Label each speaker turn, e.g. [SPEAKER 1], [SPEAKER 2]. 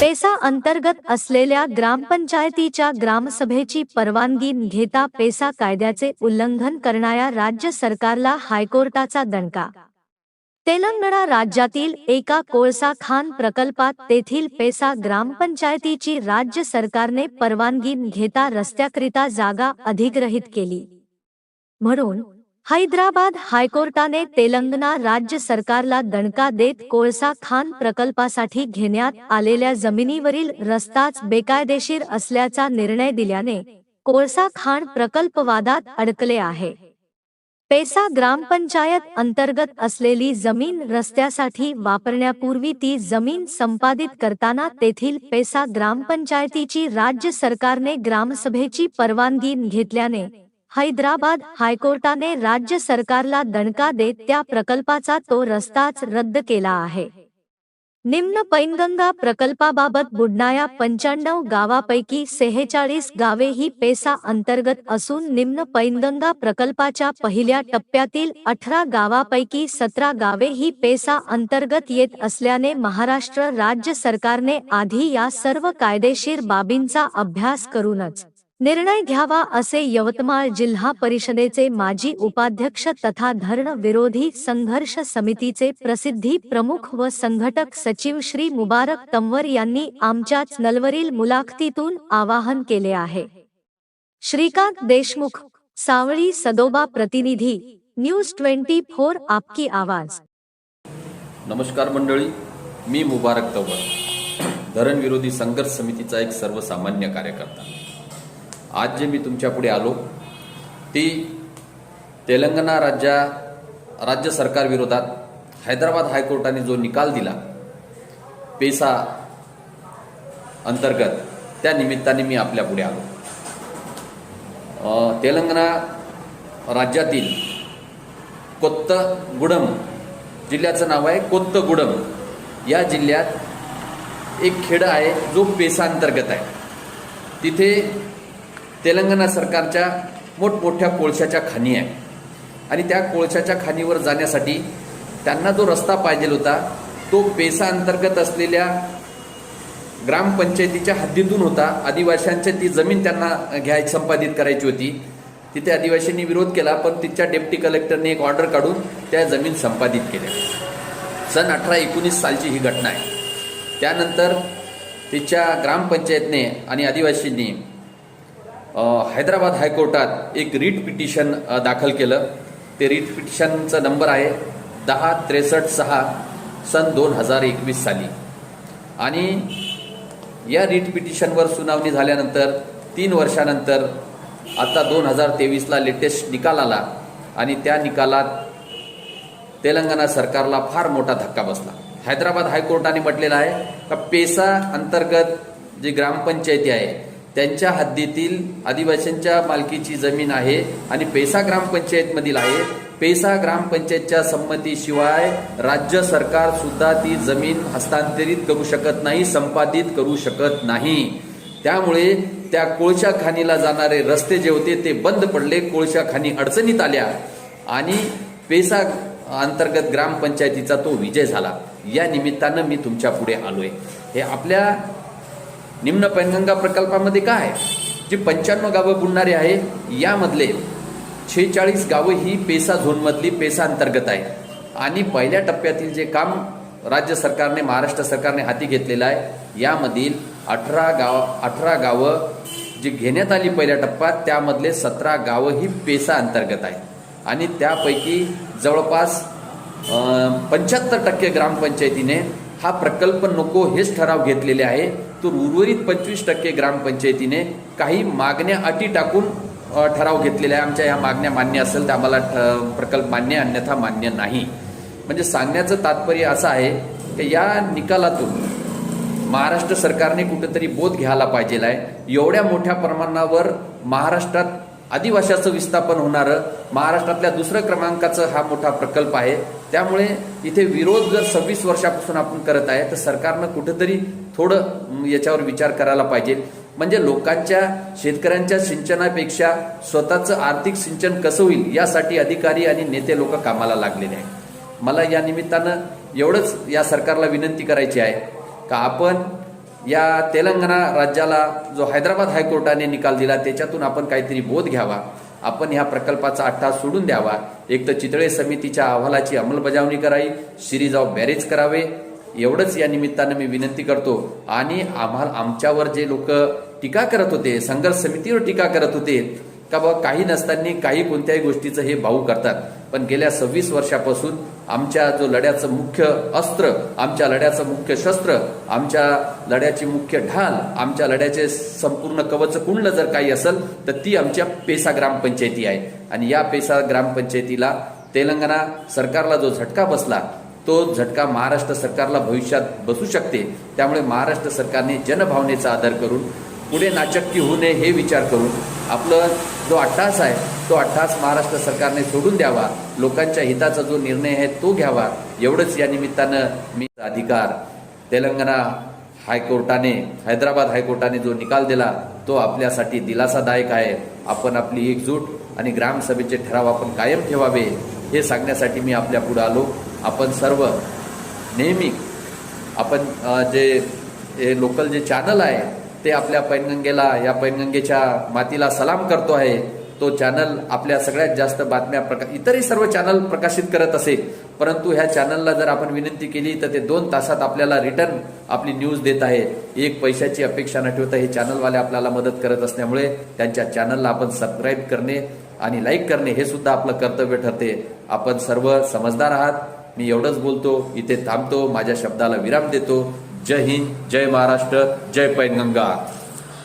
[SPEAKER 1] PESA अंतर्गत असलेल्या ग्रामपंचायतीच्या ग्रामसभेची परवानगी घेता पेसा कायद्याचे उल्लंघन करणाऱ्या राज्य सरकारला हायकोर्टाचा दणका. तेलंगणा राज्यातील एका कोळसा खान प्रकल्पात तेथील पेसा ग्रामपंचायतीची राज्य सरकारने परवानगी घेता रस्त्याकरिता जागा अधिग्रहित केली. म्हणून हैदराबाद हायकोर्टाने तेलंगणा राज्य सरकारला दणका देत कोळसा खान प्रकल्पासाठी घेण्यात आलेल्या जमिनीवरील रस्ताच बेकायदेशीर असल्याचा निर्णय दिल्याने कोळसा खाण प्रकल्प वादात अडकले आहे. पेसा ग्रामपंचायत अंतर्गत असलेली जमीन रस्त्यासाठी वापरण्यापूर्वी ती जमीन संपादित करताना तेथील पेसा ग्रामपंचायतीची राज्य सरकारने ग्रामसभेची परवानगी घेतल्याने हैदराबाद हायकोर्टाने राज्य सरकारला दणका देत त्या प्रकल्पाचा तो रस्ताच रद्द केला आहे. निम्न पैनगंगा प्रकल्पाबाबत बुडणाऱ्या पंच्याण्णव गावापैकी सेहेचाळीस गावे ही पेसा अंतर्गत असून निम्न पैनगंगा प्रकल्पाच्या पहिल्या टप्प्यातील अठरा गावापैकी सतरा गावे ही पेसा अंतर्गत येत असल्याने महाराष्ट्र राज्य सरकारने आधी या सर्व कायदेशीर बाबींचा अभ्यास करूनच निर्णय घ्यावा असे यवतमाळ जिल्हा परिषदेचे माजी उपाध्यक्ष तथा धरण विरोधी संघर्ष समितीचे प्रसिद्धी प्रमुख व संघटक सचिव श्री मुबारक तंवर यांनी आमच्याच नलवरील मुलाखतीतून आवाहन केले आहे. श्रीकांत देशमुख सावळी सदोबा प्रतिनिधी न्यूज ट्वेंटी फोर आपकी आवाज.
[SPEAKER 2] नमस्कार मंडळी मी मुबारक तंवर. धरण विरोधी संघर्ष समितीचा एक सर्वसामान्य कार्यकर्ता. आज जे मी तुमच्यापुढे आलो ती तेलंगणा राज्या राज्य सरकारविरोधात हैदराबाद हायकोर्टाने जो निकाल दिला पेसा अंतर्गत त्या निमित्ताने मी आपल्यापुढे आलो. तेलंगणा राज्यातील कोत्तगुडम जिल्ह्याचं नाव आहे कोत्तगुडम. या जिल्ह्यात एक खेडं आहे जो पेसा अंतर्गत आहे. तिथे तेलंगणा सरकारच्या मोठमोठ्या कोळशाच्या खाणी आहे आणि त्या कोळशाच्या खाणीवर जाण्यासाठी त्यांना जो रस्ता पाहिजे होता तो पेसा अंतर्गत असलेल्या ग्रामपंचायतीच्या हद्दीतून होता. आदिवासींची ती जमीन त्यांना घ्याय संपादित करायची होती. तिथे आदिवासींनी विरोध केला पण तिच्या डेप्टी कलेक्टरने एक ऑर्डर काढून त्या जमीन संपादित केल्या. सन अठरा एकोणीस सालची ही घटना आहे. त्यानंतर तिच्या ग्रामपंचायतने आणि आदिवासींनी हैदराबाद हायकोर्टात एक रीट पिटिशन दाखल केलं. ते रीट पिटिशनचा नंबर आहे दहा त्रेसष्ट सहा सन दोन हजार एकवीस साली. आणि या रीट पिटिशनवर सुनावणी झाल्यानंतर तीन वर्षानंतर आता दोन हजार तेवीसला लेटेस्ट निकाल आला आणि त्या निकालात तेलंगणा सरकारला फार मोठा धक्का बसला. हैदराबाद हायकोर्टाने म्हटलेलं आहे का पेसा अंतर्गत जी ग्रामपंचायती आहे त्यांच्या हद्दीतील आदिवासींच्या मालकीची जमीन आहे आणि पेसा ग्रामपंचायतमधील आहे. पेसा ग्रामपंचायतच्या संमतीशिवाय राज्य सरकार सुद्धा ती जमीन हस्तांतरित करू शकत नाही संपादित करू शकत नाही. त्यामुळे त्या कोळशा खाणीला जाणारे रस्ते जे होते ते बंद पडले कोळशा खाणी अडचणीत आल्या आणि पेसा अंतर्गत ग्रामपंचायतीचा तो विजय झाला. या निमित्तानं मी तुमच्यापुढे आलोय. हे आपल्या निम्न पैनगंगा प्रकल्पामध्ये काय? आहे जी पंच्याण्णव गावं बुडणारी आहे यामधले छेचाळीस गावं ही पेसा झोनमधली पेसा अंतर्गत आहे आणि पहिल्या टप्प्यातील जे काम राज्य सरकारने महाराष्ट्र सरकारने हाती घेतलेलं आहे यामधील अठरा गाव अठरा गावं जी घेण्यात आली पहिल्या टप्प्यात त्यामधले सतरा गावं ही पेसा अंतर्गत आहे आणि त्यापैकी जवळपास पंच्याहत्तर टक्के ग्रामपंचायतीने हा प्रकल्प नको हेच ठराव घेतलेले आहे. तर उर्वरित पंचवीस टक्के ग्रामपंचायतीने काही मागण्या अटी टाकून ठराव घेतलेला आहे. आमच्या या मागण्या मान्य असेल तर आम्हाला ठ- प्रकल्प मान्य अन्यथा मान्य नाही. म्हणजे सांगण्याचं तात्पर्य असं आहे की या निकालातून महाराष्ट्र सरकारने कुठेतरी बोध घ्यायला पाहिजे आहे. एवढ्या मोठ्या प्रमाणावर महाराष्ट्रात आदिवाशाचं विस्थापन होणारं महाराष्ट्रातल्या दुसऱ्या क्रमांकाचं हा मोठा प्रकल्प आहे. त्यामुळे इथे विरोध जर सव्वीस वर्षापासून आपण करत आहे तर सरकारनं कुठेतरी थोडं याच्यावर विचार करायला पाहिजे. म्हणजे लोकांच्या शेतकऱ्यांच्या सिंचनापेक्षा स्वतःचं आर्थिक सिंचन कसं होईल यासाठी अधिकारी आणि नेते लोक कामाला लागलेले आहेत. मला या निमित्तानं एवढंच या सरकारला विनंती करायची आहे का आपण या तेलंगणा राज्याला जो हैदराबाद हायकोर्टाने निकाल दिला त्याच्यातून आपण काहीतरी बोध घ्यावा. आपण ह्या प्रकल्पाचा अट्टा सोडून द्यावा. एक तर चितळे समितीच्या अहवालाची अंमलबजावणी करावी सिरीज ऑफ बॅरेज करावे. एवढंच या निमित्तानं मी विनंती करतो. आणि आम्हाला आमच्यावर जे लोक टीका करत होते संघर्ष समितीवर टीका करत होते का बाबा काही नसताना काही कोणत्याही गोष्टीचं हे भाऊ करतात. पण गेल्या सव्वीस वर्षापासून आमच्या जो लढ्याचं मुख्य अस्त्र आमच्या लढ्याचं मुख्य शस्त्र आमच्या लढ्याची मुख्य ढाल आमच्या लढ्याचे संपूर्ण कवच कुंडलं जर काही असेल तर ती आमच्या पेसा ग्रामपंचायती आहे. आणि या पेसा ग्रामपंचायतीला तेलंगणा सरकारला जो झटका बसला तो झटका महाराष्ट्र सरकारला भविष्यात बसू शकते. त्यामुळे महाराष्ट्र सरकारने जनभावनेचा आदर करून पुढे नाचक्की होऊ नये हे विचार करून आपलं जो अट्टास आहे तो अट्टास महाराष्ट्र सरकारने सोडून द्यावा. लोकांच्या हिताचा जो निर्णय आहे तो घ्यावा. एवढंच या निमित्तानं मी अधिकार तेलंगणा हायकोर्टाने हैदराबाद हायकोर्टाने जो निकाल दिला तो आपल्यासाठी दिलासादायक आहे. आपण आपली एकजूट आणि ग्रामसभेचे ठराव आपण कायम ठेवावे हे सांगण्यासाठी मी आपल्या पुढे आलो. आपण सर्व नेहमी आपण जे हे लोकल जे चॅनल आहे ते आपल्या पैनगंगेला या पैनगंगेच्या मातीला सलाम करतो आहे. तो चॅनल आपल्या सगळ्यात जास्त बातम्या प्रका इतरही सर्व चॅनल प्रकाशित करत असेल परंतु ह्या चॅनलला जर आपण विनंती केली तर ते दोन तासात आपल्याला रिटर्न आपली न्यूज देत आहे. एक पैशाची अपेक्षा न ठेवता हे चॅनलवाले आपल्याला मदत करत असल्यामुळे त्यांच्या चॅनलला आपण सबस्क्राईब करणे आणि लाईक करणे हे सुद्धा आपलं कर्तव्य ठरते. आपण सर्व समजदार आहात. मी एवढंच बोलतो इथे थांबतो माझ्या शब्दाला विराम देतो. जय हिंद जय महाराष्ट्र जय पैनगंगा।